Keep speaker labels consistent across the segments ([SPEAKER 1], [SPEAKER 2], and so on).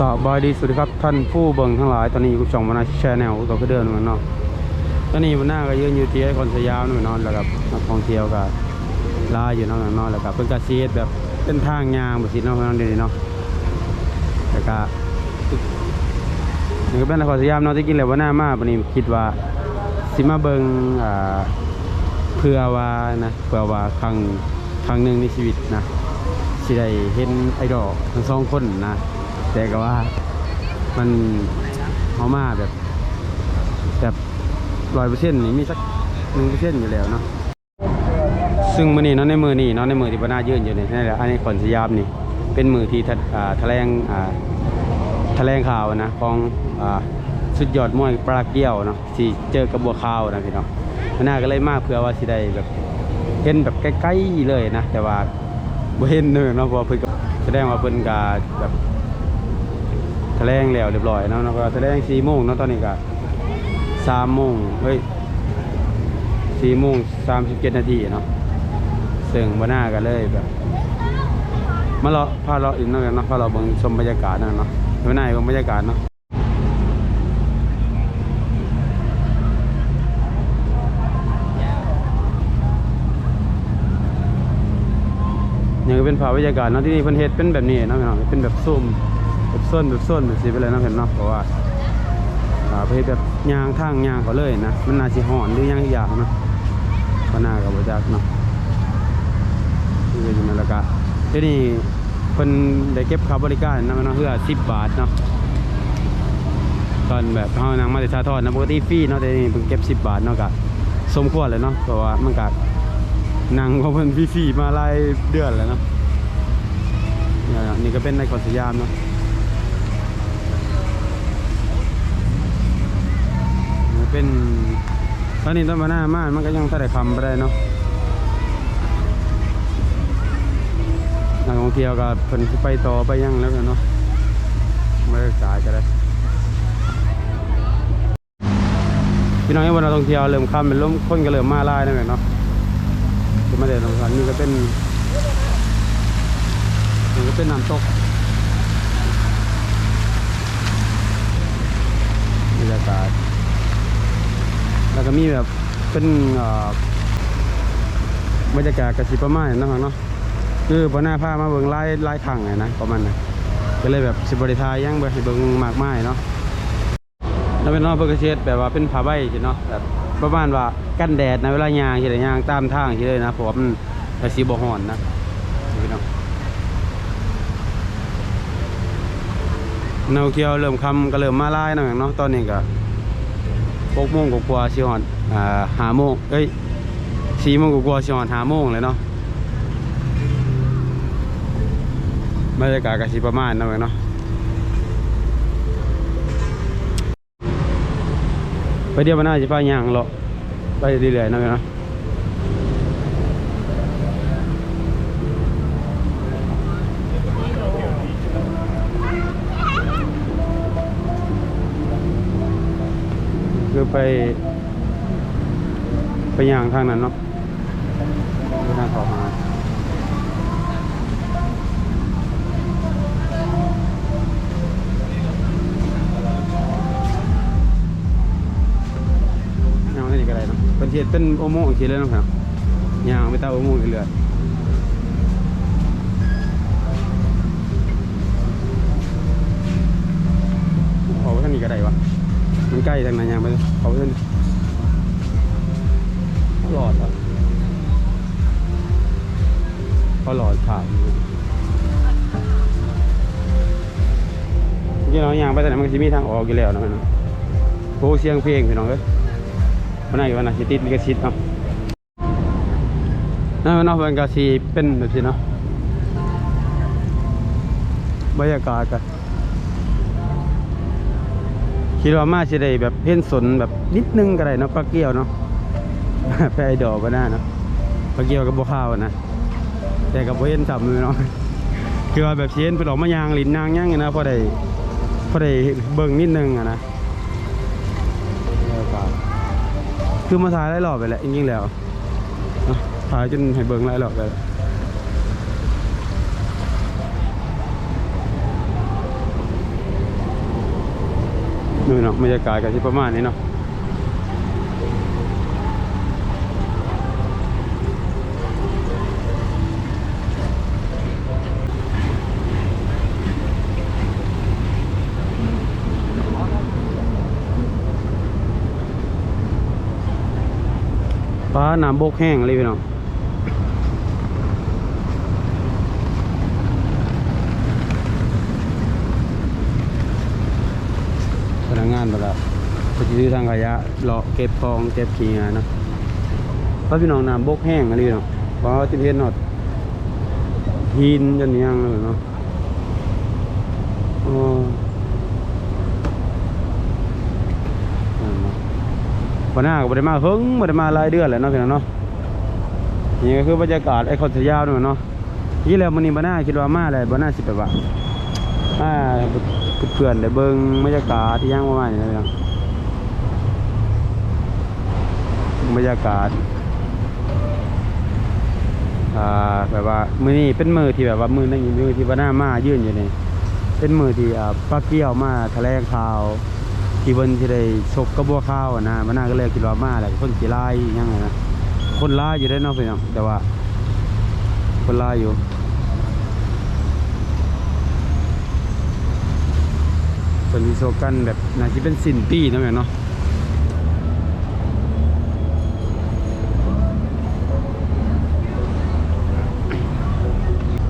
[SPEAKER 1] สบายดีสวัสดีครับท่านผู้เบิ่งทั้งหลายตอนนี้อยู่กับช่องมานาแชแนลก็คือเดินมาเนาะตอนนี้มันหน้าก็ยืนอยู่ที่ไอคอนสยามนู่นนอนแล้วกับนักท่องเที่ยวก็ลาอยู่นาะเนาะแล้วก็เพิ่นก็ซีดแบบเป็นทางยางบ่สิเนาะเพิ่นดีเนาะแล้วก็นี่ก็เป็นนครสยามเนาะที่กินแล้วว่าหน้ามาบัดนี้คิดว่าสิมาเบิ่งอ่าเพื่อว่านะเพื่อว่าครั้งครั้งหนึ่งในชีวิตนะสิได้เห็นไอดอลทั้งสองคนนะ แต่ก็ว่ามันเอามาแบบ แบบร้อยเปอร์เซ็นต์นี่มีสักหนึ่งเปอร์เซ็นต์อยู่แล้วเนาะซึ่งมือนี้เนาะในมือนี้เนาะในมือที่บนายื่นอยู่นี่นี่แหละอันนี้ขอนสยามนี่ เป็นมือที่ทะอ่าแถลงอ่าแถลงข่าวนะของอ่าสุดยอดมวยปลาเกี้ยวเนาะที่เจอกับบัวขาวนะพี่น้องมันน่าก็เลยมากเพื่อว่าสิได้แบบเห็นแบบใกล้ๆเลยนะ แต่ว่าบ่เห็นเนอะเนาะเพราะเพิ่นก็แสดงว่าเพิ่นก็แบบ ถลงแล้วเรียบร้อยเนาะแล้วก็แถลง4โมงเนาะตอนนี้ก็3โมงเฮ้ย4โมง37นาทีเนาะซึ่งบ่น่าก็เลยแบบมาเลาะพาเลาะอีกเนาะเนาะพาเราเบิ่งชมบรรยากาศนั่นเนาะบ่น่าให้เบิ่งบรรยากาศเนาะนี่ก็เป็นภาพบรรยากาศเนาะที่นี่เพิ่นเฮ็ดเป็นแบบนี้เนาะพี่น้องเป็นแบบซุ่ม แบบส้นแบบส้นแบบสิไปเลยนะเห็นเนาะเพราะว่าเพิ่แบบยางทางยางเขาเลยนะมันน่าสิฮ้อนหรือยังอีกอย่างนะก็น่าก็บ่จักเนาะนี่ก็อยู่นั่นแหละก็เดี๋ยวนี้เพิ่นได้เก็บค่าบริการนะมันเนาะเพื่อ10บาทเนาะตอนแบบเฮานังมาแต่ชาทอดนะปกติฟรีเนาะแต่นี่เพิ่งเก็บ10บาทเนาะก็สมควรเลยเนาะเพราะว่ามันก็นั่งของเพิ่นฟรีๆมาหลายเดือนแล้วเนาะนี่ยนี่ก็เป็นในคอนสยามเนาะ เป็นตอนนี้ต้นมาหน้ามามันก็ยังถ้าได้คำไปได้เนาะนักท่องเที่ยวก็เพิ่นไปต่อไปยังแล้วกันเนาะไม่ได้สายก็ได้พี่น้องวันนักท่องเที่ยวเริ่มค่ำเป็นลมคนก็เริ่มมาลายนั่นแหละเนาะคือมาเดินสงสารนี่ก็เป็นนี่ก็เป็นน้ำตกบรรยากาศ แล้วก็มีแบบเป็นบรรยากาศกระสิประมาณนั้นเนาะเนาะคือพอหน้าผ้ามาเบิ่งไล่ไล่ถังไงนะประมาณนั้นก็เลยแบบสิบริทายยังบ่ให้เบิ่งมากมายเนาะแล้วเป็นนอกเบิ่งกระเชดแบบว่าเป็นผ้าใบสิเนาะแบบประมาณว่ากันแดดในเวลายางสิได้ยางตามทางสิเลยนะเพราะว่ามันก็สิบ่อนนะพี่น้องแนวเกียวเริ่มคำก็เริ่มมาไลายนะเนาะตอนนี้ก็ 6โมงกว่าๆสิฮอดอ่า5โมงเอ้ย4โมงกว่าๆสิฮอด5โมงเลยเนาะบรรยากาศกสิประมาณนั้นเลยเนาะไปเดี๋ยวมันน่าจะไปย่างเลาะไปเรื่อยๆนะเนาะ คือไป ไปย่างทางนั้นเนาะไปทางเขาหายางนี่ก็ได้เนาะเป็นเทียเป็นโอโม่ของทีเลยนะครับย่างไปตาโอโม่เรื่อยๆเอาไปทางนี้ก็ได้วะ มันใกล้ทางไหนยางไปเอาไปทางนี้หลอดอะเขาหลอดขาดยู่ที่น้องยางไปแต่ไหนมันจะมีทางออกอยู่แล้วนะพี่น้องโอ้เสียงเพลงพี่น้องเอ้ยวันไหนวันไหนสิติดลิขสิทธิ์เนาะนั่นเนาะมันก็สิเป็นแบบนี้เนาะบรรยากาศก็ คิดว่ามาสิได้แบบเพ่นสนแบบนิดนึงก็ได้เนาะปลาเกี้ยวเนาะไปไอดอกก็ได้เนาะปลาเกี้ยวกับบัวข้าวนะแต่กับบัเห็นจับมือเนาะคือว่าแบบเชนไปหลอกมายางลินนางย่างไงนะพอได้พอได้เบิ่งนิดนึงอะนะคือมาถ่ายไล่หลอบไปแหละจริงๆแล้วเนาะถ่ายจนให้เบิ่งไล่หลอบไป นี่เนาะบรรยากาศก็สิประมาณนี้เนาะฟ้าน้ำบกแห้งเลยพี่น้อง พนักงานแบบไปซื้อทางขยะเลาะเก็บฟองเก็บขี้งานเนาะเพราะพี่น้องน้ำบกแห้งอะไรเนาะเพราะว่าจะเห็นหนอดหินจนยังเลยเนาะอ๋อนั่นเนาะวันหน้าก็บ่ได้มาเฮิงบ่ได้มาหลายเดือนแล้วเนาะพี่น้องเนาะนี่ก็คือบรรยากาศไอ้คอนสยามเนาะยี่แล้วมื้อนี้บ่น่าคิดว่ามาแล้วบ่น่าสิบแบบว่าอ่า เพื่อนๆได้เบิ่งบรรยากาศที่ย่างประมาณนี้นะบรรยากาศอ่าแบบว่ามือนี้เป็นมือที่แบบว่ามือนั่งอยู่มือที่ว่าหน้ามายื่นอยู่นี่เป็นมือที่อ่าป้าเกี้ยวมาแถลงข่าวที่เพิ่นที่ได้ชกกระบัวข้าวนะมันน่าก็เลยคิดว่ามาแหละคนสิลายยั่งไงนะคนลาอยู่ได้นาะพี่น้องแต่ว่า คนลาอยู่ เป็นวิโซกันแบบน่าจะเป็นสินปีนะแม่เนาะ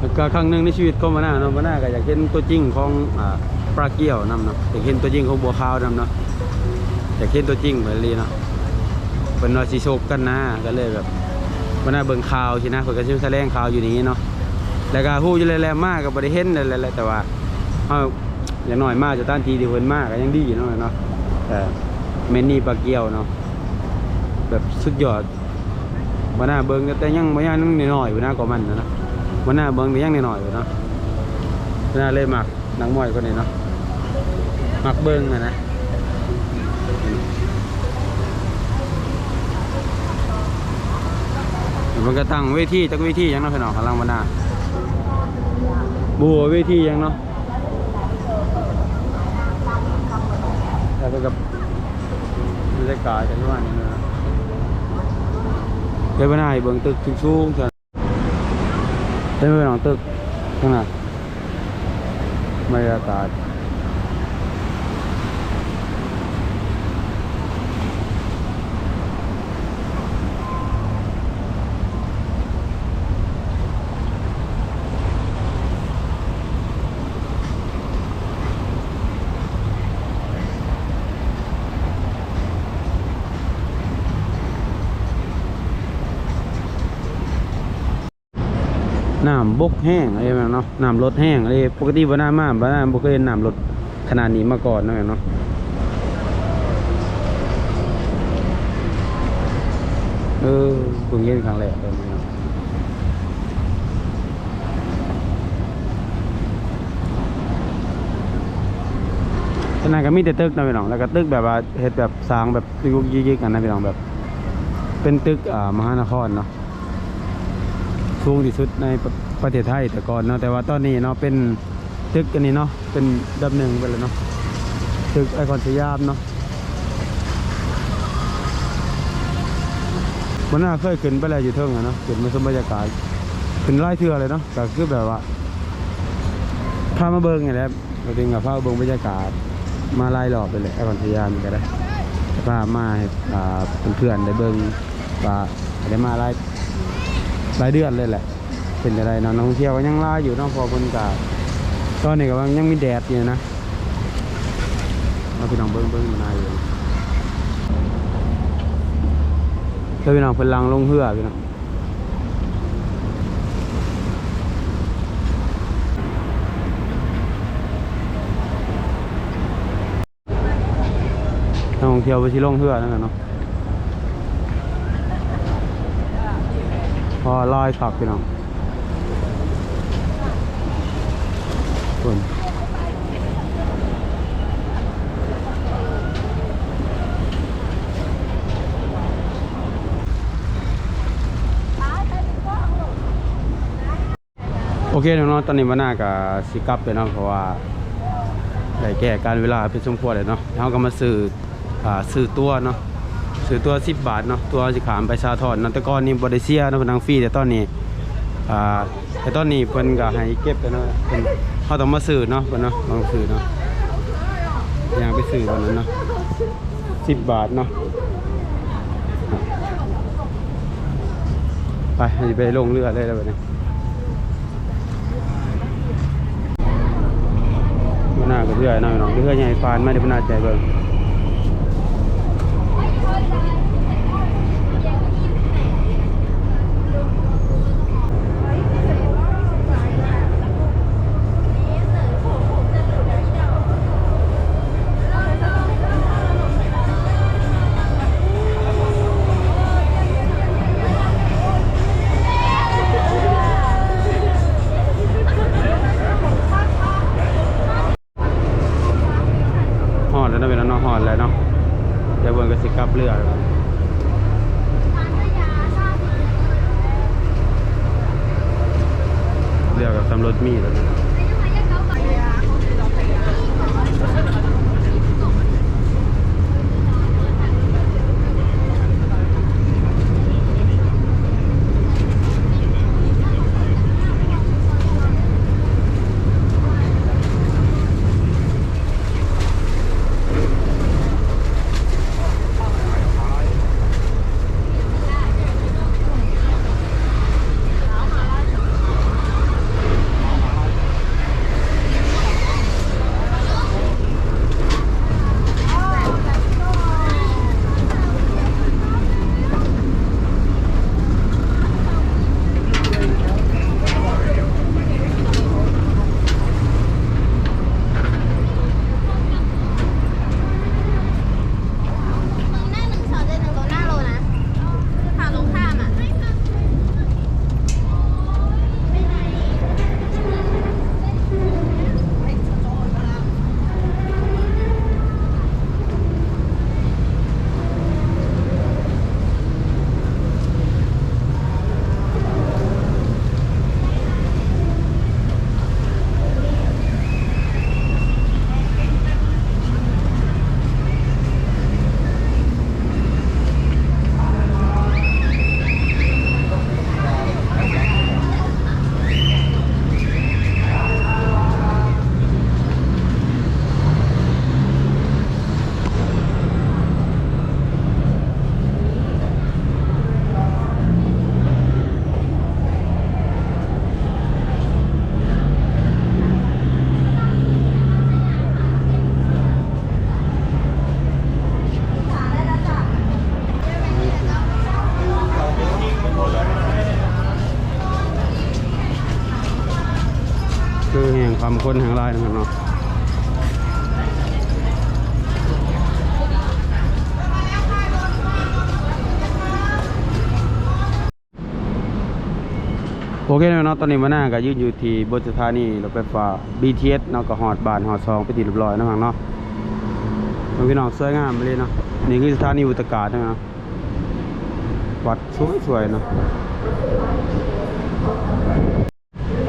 [SPEAKER 1] แล้วก็ครั้งหนึ่งในชีวิตของมาหน้าเนาะมาหน้าก็อยากเห็นตัวจริงของอ่าปลาเกี้ยวนำเนาะอยากเห็นตัวจริงของบัวขาวนำเนาะอยากเห็นตัวจริงแบบนี้เนาะเป็นว่าสิโชกกันนะก็เลยแบบมาหน้าเบิ่งข่าวสินะเพิ่นก็สิแสดงข่าวอยู่นี้เนาะแล้วก็ฮู้อยู่แล้วๆมากก็บ่ได้เห็นแล้วๆแต่ว่า อย่างน้อยมากจะต้านทีดีเพิ่นมากก็ยังดีอยู่เนาะเนาะแต่เมนนี่ปลาเกียวเนาะแบบสุดยอดมาหน้าเบิ้งแต่ยังมาย่างนึงน้อยๆอยู่นะก็มันนะเนาะมาหน้าเบิ้งแต่ยังน้อยๆอยู่เนาะมาหน้าเลยหมักนังมอยคนนี้เนาะหมักเบิ้งอะนะมันก็ตั้งเวทีจักเวทียังเนาะพี่น้องกำลังมาหน้าบัวเวทียังเนาะ แล้วก็กับบรรยากาศกันว่านี่นะเดี๋ยวไปไหนเบิ่งตึกสูงๆเถอะเดี๋ยวไปหนองตึกข้างหน้าบรรยากาศน้ำบกแห้งอะไรแบบเนาะน้ำลดแห้งอะไรปกติบ้านน้ามาบ้านน้าบ่เคยเห็นน้ำลดขนาดนี้มาก่อนนาะเนาะเออเพิ่งเห็นครั้งแรกเลยเนาะขนาดก็มีแต่ตึกนะพี่น้องแล้วก็ตึกแบบว่าเฮ็ดแบบสร้างแบบยุกยิกกันนะพี่น้องแบบ เป็นตึกอ่ามหานครเนาะสูงที่สุดใน ประเทศไทยแต่ก่อนเนาะแต่ว่าตอนนี้เนาะเป็นตึกอันนี้เนาะเป็นดับหนึ่งไปเลยเนาะตึกไอคอนสยามเนาะมันน่าเคยขึ้นไปแล้วอยู่เทิงอะเนาะขึ้นมาชมบรรยากาศขึ้นไล่เทือเลยเนาะก็คือแบบว่าพามาเบิ้งไงแหล้วเราดึงกับพามาเบิ้งบรรยากาศมาไล่รอบไปเลยไอคอนสยามก็ได้พามาให้อ่าเพื่อนๆได้เบิ้งว่าได้มาไล่หลายเดือนเลยแหละ เป็นอะไรนะนักท่องเที่ยวก็ยังล่าอยู่นาะพอคนกาตอนนี้ก็ว่ายังมีแดดอยู่นะเราพี่น้องเบิ้งเบิ้งมานายอยู่แล้วพี่น้องเพนลังลงเหือพี่น้องนักท่องเที่ยวไปที่ลงเหือนั่นแหละเนาะพอลอยขับพี่น้อง คุณโอเคเนาะตอนนี้วันหน้ากับสิกับเลยเนาะเพราะว่าได้แก้การเวลาเป็นสมควรเลยเนาะเราก็มาซื้ออ่าซื้อตัวเนาะซื้อตัว 10 บาทเนาะตัวสิขามไปซาทอนเนาะแต่ก่อนนี่บ่ได้เสียเนาะเพิ่นทางฟรีแต่ตอนนี้อ่าแต่ตอนนี้เพิ่นก็ให้เก็บกันเนาะเพิ่น เขาต้องมาสื่อเนาะวันเนาะลองสื่อเนาะอยางไปสื่อวันนั้นเนาะสิบบาทเนาะไปไปลงเรือเลยแล้วบัดนี้มันน่ากับเรื่อหน่อยน้องเรื่อยใหญ่ฟานไม่ได้มันน่าใจเบิ่ง คนแห่งลายนะครับเนาะโอเคเนาะตอนนี้มาหน้าก็ยืนอยู่ที่บนสถานีรถไฟฟ้า BTS เนาะก็หอดบานหอดซองไปตีเรียบร้อยนะครับเนาะมันพี่น้องสวยงามไปเลยเนาะนี่คือสถานีอุตกาศนะครับวัดสวยๆเนาะ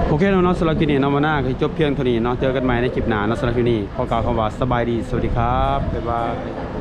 [SPEAKER 1] โอเคเนาะสำหรับคลิปนี้เนาะมาหน้าก็จบเพียงเท่านี้เนาะเจอกันใหม่ในคลิปหน้าเนาะสำหรับคลิปนี้ขอกล่าวคำว่าสบายดี สวัสดีครับ บ๊ายบาย